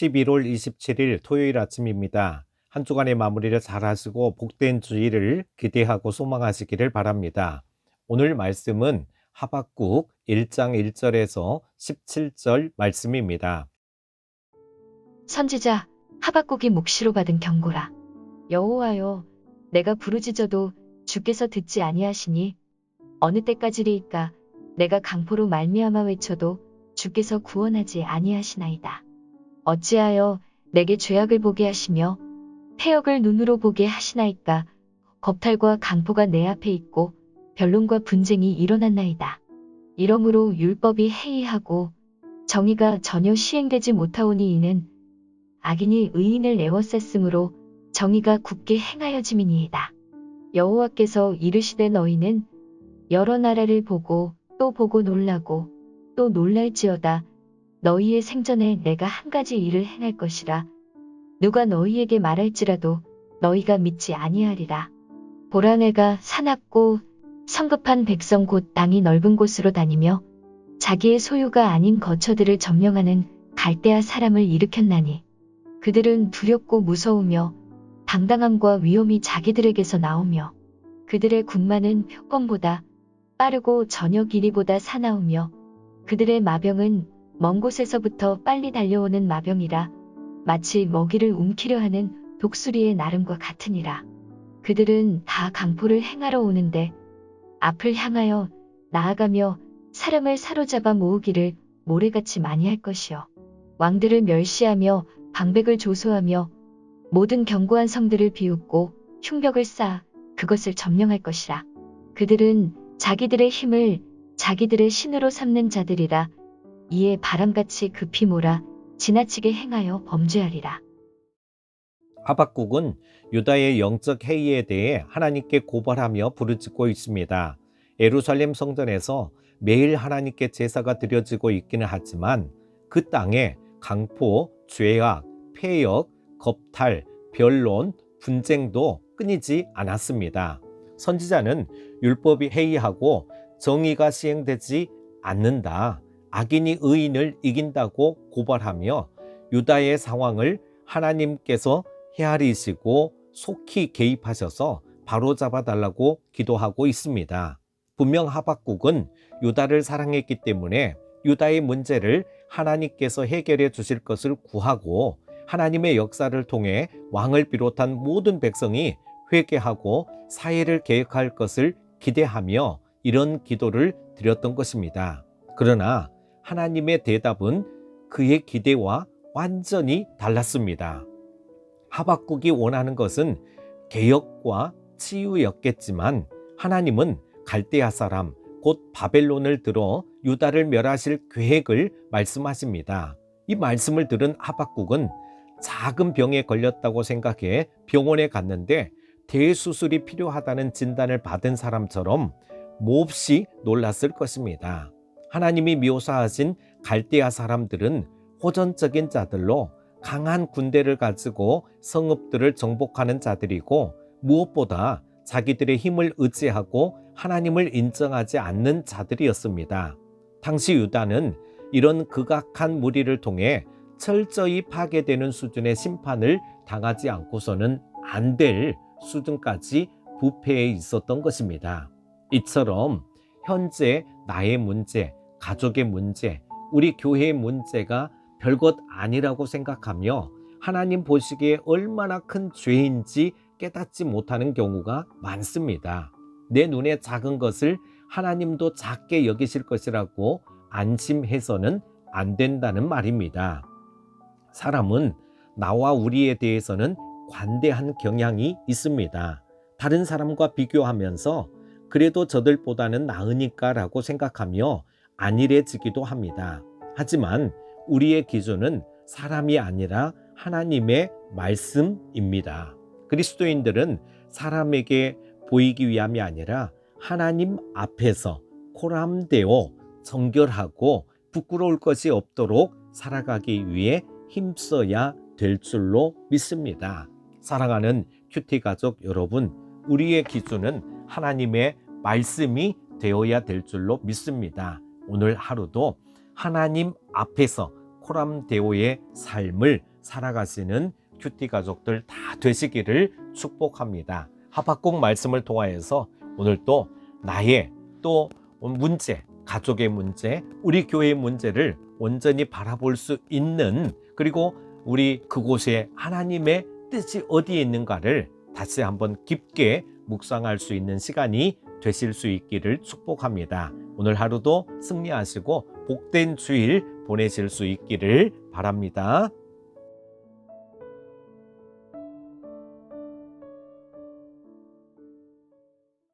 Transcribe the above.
11월 27일 토요일 아침입니다. 한 주간의 마무리를 잘 하시고 복된 주일을 기대하고 소망하시기를 바랍니다. 오늘 말씀은 하박국 1장 1절에서 17절 말씀입니다. 선지자 하박국이 묵시로 받은 경고라. 여호와여, 내가 부르짖어도 주께서 듣지 아니하시니 어느 때까지리이까 내가 강포로 말미암아 외쳐도 주께서 구원하지 아니하시나이다. 어찌하여 내게 죄악을 보게 하시며 폐역을 눈으로 보게 하시나이까 겁탈과 강포가 내 앞에 있고 변론과 분쟁이 일어났나이다. 이러므로 율법이 해이하고 정의가 전혀 시행되지 못하오니 이는 악인이 의인을 애워쌌으므로 정의가 굳게 행하여짐이니이다. 여호와께서 이르시되 너희는 여러 나라를 보고 또 보고 놀라고 또 놀랄지어다. 너희의 생전에 내가 한 가지 일을 행할 것이라. 누가 너희에게 말할지라도 너희가 믿지 아니하리라. 보라 내가 사납고 성급한 백성 곧 땅이 넓은 곳으로 다니며 자기의 소유가 아닌 거처들을 점령하는 갈대아 사람을 일으켰나니 그들은 두렵고 무서우며 당당함과 위험이 자기들에게서 나오며 그들의 군마는 표권보다 빠르고 저녁 길이보다 사나우며 그들의 마병은 먼 곳에서부터 빨리 달려오는 마병이라 마치 먹이를 움키려 하는 독수리의 나름과 같으니라. 그들은 다 강포를 행하러 오는데 앞을 향하여 나아가며 사람을 사로잡아 모으기를 모래같이 많이 할 것이요. 왕들을 멸시하며 방백을 조소하며 모든 견고한 성들을 비웃고 흉벽을 쌓아 그것을 점령할 것이라. 그들은 자기들의 힘을 자기들의 신으로 삼는 자들이라 이에 바람같이 급히 몰아 지나치게 행하여 범죄하리라. 하박국은 유다의 영적 해이에 대해 하나님께 고발하며 부르짖고 있습니다. 예루살렘 성전에서 매일 하나님께 제사가 드려지고 있기는 하지만 그 땅에 강포, 죄악, 폐역, 겁탈, 변론, 분쟁도 끊이지 않았습니다. 선지자는 율법이 해이하고 정의가 시행되지 않는다. 악인이 의인을 이긴다고 고발하며 유다의 상황을 하나님께서 헤아리시고 속히 개입하셔서 바로잡아 달라고 기도하고 있습니다. 분명 하박국은 유다를 사랑했기 때문에 유다의 문제를 하나님께서 해결해 주실 것을 구하고 하나님의 역사를 통해 왕을 비롯한 모든 백성이 회개하고 사회를 개혁할 것을 기대하며 이런 기도를 드렸던 것입니다. 그러나 하나님의 대답은 그의 기대와 완전히 달랐습니다. 하박국이 원하는 것은 개혁과 치유였겠지만 하나님은 갈대아 사람 곧 바벨론을 들어 유다를 멸하실 계획을 말씀하십니다. 이 말씀을 들은 하박국은 작은 병에 걸렸다고 생각해 병원에 갔는데 대수술이 필요하다는 진단을 받은 사람처럼 몹시 놀랐을 것입니다. 하나님이 묘사하신 갈대아 사람들은 호전적인 자들로 강한 군대를 가지고 성읍들을 정복하는 자들이고 무엇보다 자기들의 힘을 의지하고 하나님을 인정하지 않는 자들이었습니다. 당시 유다는 이런 극악한 무리를 통해 철저히 파괴되는 수준의 심판을 당하지 않고서는 안 될 수준까지 부패해 있었던 것입니다. 이처럼 현재 나의 문제, 가족의 문제, 우리 교회의 문제가 별것 아니라고 생각하며 하나님 보시기에 얼마나 큰 죄인지 깨닫지 못하는 경우가 많습니다. 내 눈에 작은 것을 하나님도 작게 여기실 것이라고 안심해서는 안 된다는 말입니다. 사람은 나와 우리에 대해서는 관대한 경향이 있습니다. 다른 사람과 비교하면서 그래도 저들보다는 나으니까 라고 생각하며 안일해지기도 합니다. 하지만 우리의 기준은 사람이 아니라 하나님의 말씀입니다. 그리스도인들은 사람에게 보이기 위함이 아니라 하나님 앞에서 코람되어 정결하고 부끄러울 것이 없도록 살아가기 위해 힘써야 될 줄로 믿습니다. 사랑하는 큐티 가족 여러분, 우리의 기준은 하나님의 말씀이 되어야 될 줄로 믿습니다. 오늘 하루도 하나님 앞에서 코람데오의 삶을 살아가시는 큐티 가족들 다 되시기를 축복합니다. 하박국 말씀을 통하여서 오늘 또 나의 또 문제, 가족의 문제, 우리 교회의 문제를 온전히 바라볼 수 있는 그리고 우리 그곳에 하나님의 뜻이 어디에 있는가를 다시 한번 깊게 묵상할 수 있는 시간이 되실 수 있기를 축복합니다. 오늘 하루도 승리하시고 복된 주일 보내실 수 있기를 바랍니다.